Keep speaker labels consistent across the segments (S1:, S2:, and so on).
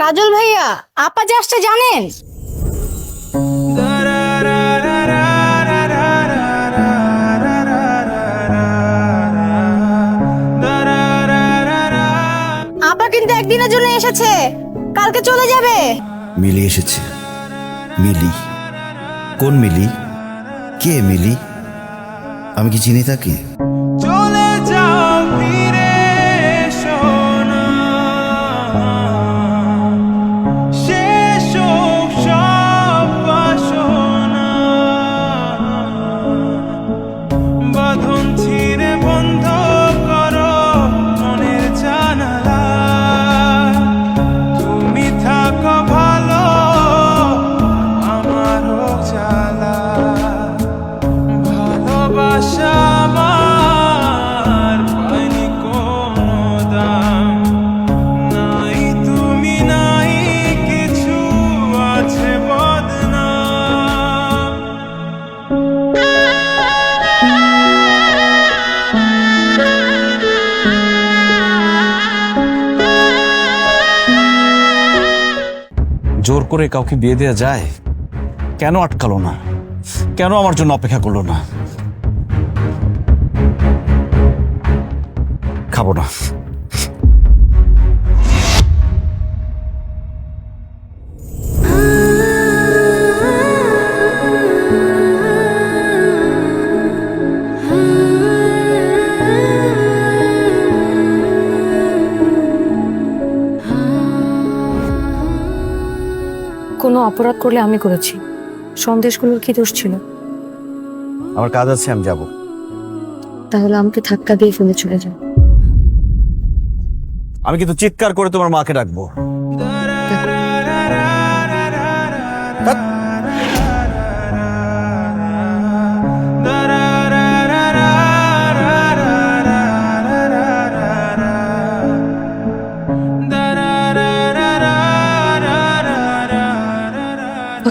S1: কাজল ভাইয়া, আপা যে আসছে জানেন। আপা কিন্তু একদিনের জন্য এসেছে। কালকে চলে যাবে।
S2: মিলি এসেছে। মিলি। কোন মিলি? কে মিলি? আমি কি চিনি তাকে?
S3: করে
S4: কাউকে বিয়ে দেওয়া যায়? কেন আটকালো না? কেন আমার জন্য অপেক্ষা করল না? খাব না।
S5: অপরাধ করলে আমি করেছি। সন্দেশগুলোর কি দোষ ছিল?
S4: আমার কাজ আছে আমি যাব।
S5: তাহলে আমাকে ধাক্কা দিয়ে ফেলে চলে যাও।
S4: আমি কিন্তু চিৎকার করে তোমার মাকে ডাকবো।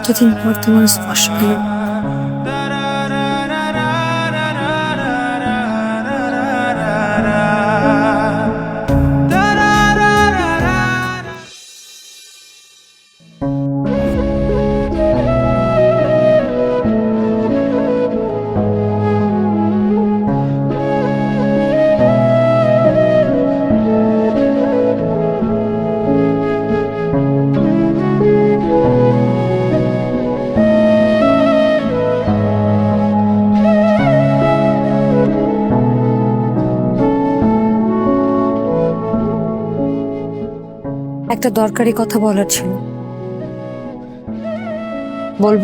S5: কতদিন পর তোমার স্পর্শ পেল একটা দরকারি কথা বলার ছিল। বলব?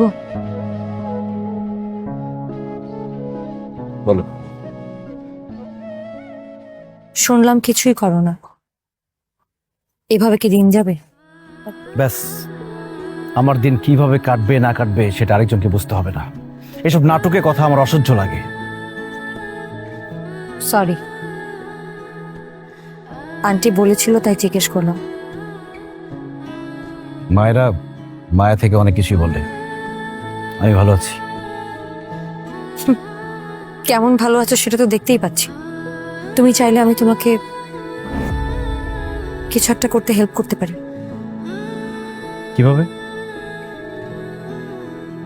S4: বলো।
S5: শুনলাম কিছুই করো না। এভাবে কি দিন যাবে?
S4: ব্যাস। আমার দিন কীভাবে কাটবে না কাটবে সেটা আরেকজনকে বুঝতে হবে না। এসব নাটকের কথা আমার অসহ্য লাগে।
S5: সরি আন্টি বলেছিল তাই জিজ্ঞেস করলাম।
S4: মায়েরা মায়া থেকে অনেক কিছুই বলে। আমি ভালো আছি।
S5: কেমন ভালো আছো সেটা তো দেখতেই পাচ্ছি। তুমি চাইলে আমি তোমাকে কিছু একটা করতে হেল্প করতে পারি।
S4: কীভাবে?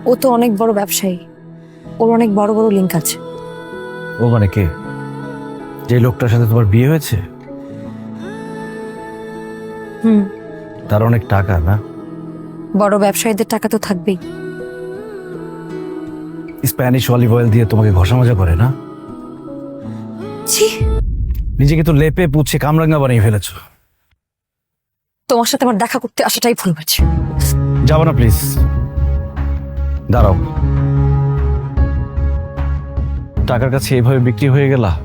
S5: ও তো অনেক বড় ব্যবসায়ী। ওর অনেক বড় বড় লিঙ্ক আছে।
S4: ও মানে কে? যে লোকটার সাথে তোমার বিয়ে হয়েছে?
S5: হুম।
S4: তার অনেক টাকা না?
S5: বড় ব্যবসায়ীদের টাকা তো থাকবেই।
S4: স্প্যানিশ অলিভ অয়েল দিয়ে তোমাকে ঘষা মাজা করে না?
S5: ছি।
S4: নিজেকে তো লেপে পুছে কামরাঙ্গা বানিয়ে ফেলেছো।
S5: তোমার সাথে আমার দেখা করতে আসাটাই ভুল হয়েছে।
S4: যাব না প্লিজ। দাঁড়াও। টাকার কাছে এইভাবে বিক্রি হয়ে গেলা?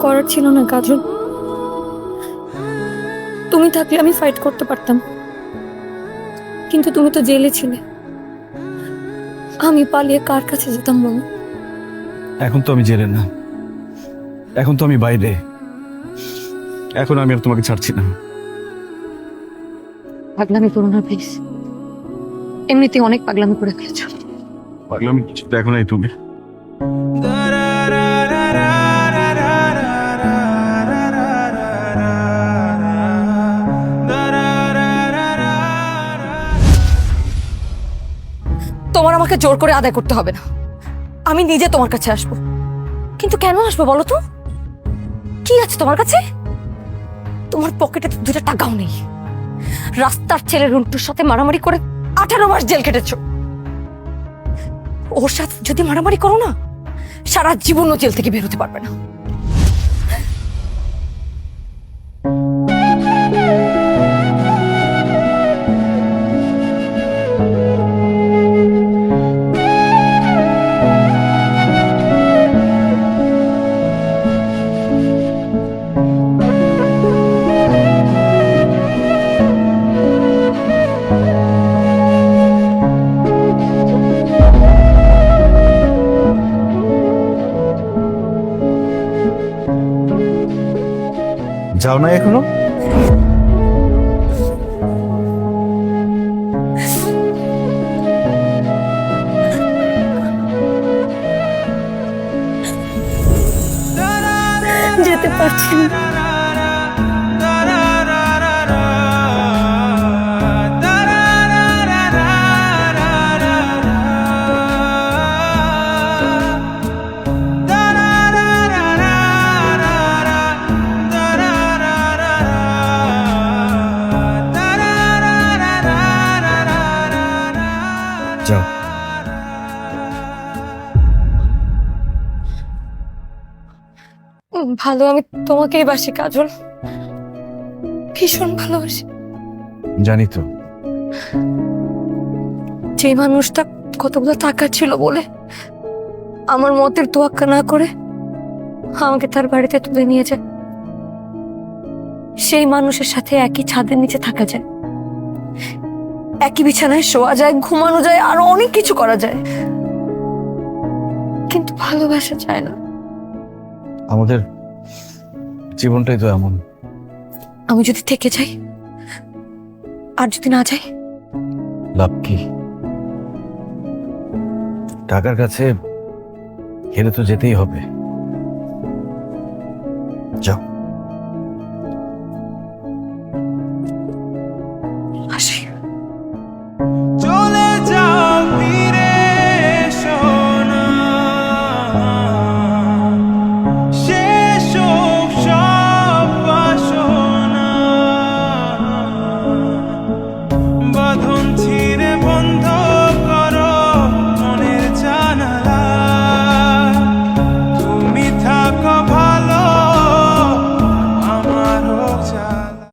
S5: করার ছিল না কাজল। তুমি থাকলে আমি ফাইট করতে পারতাম। কিন্তু তুমি তো জেলে ছিলে। আমি পালিয়ে কার কাছে যেতাম বলো?
S4: এখন তো আমি জেলে না। এখন তো আমি বাইরে। এখন আমি আর তোমাকে ছাড়ছি না।
S5: পাগলামি করো না প্লিজ এমনিতেই অনেক পাগলামি করে ফেলেছো।
S6: পাগলামি কিছু দেখো নাই তুমি।
S5: তোমার আমাকে জোর করে আদায় করতে হবে না। আমি নিজে তোমার কাছে আসব। কিন্তু কেন আসব বলো তো? কি আছে তোমার কাছে? তোমার পকেটে তো দুটা টাকাও নেই। রাস্তার ছেলে রুন্টুর সাথে মারামারি করে আঠারো মাস জেল কেটেছো। ওর সাথে যদি মারামারি করো না, সারা জীবনও জেল থেকে বেরোতে পারবে না।
S4: যাও না এখনও?
S5: যেতে পারছি না। ভালো আমি তোমাকেই বাসি কাজল। ভীষণ ভালোবাসি।
S4: জানি তো।
S5: যে মানুষটা কতগুলো টাকা ছিল বলে আমার মতের তোয়াক্কা না করে আমাকে তার বাড়িতে তুলে নিয়ে যায়। সেই মানুষের সাথে একই ছাদের নিচে থাকা যায়। একই বিছানায় শোয়া যায় ঘুমানো যায় আরও অনেক কিছু করা যায়। কিন্তু ভালোবাসা যায় না।
S4: আমাদের জীবনটাই তো এমন।
S5: আমি যদি থেকে যাই আর যদি না যাই?
S4: লাভ কি? টাকার কাছে হেরে তো যেতেই হবে। যাও।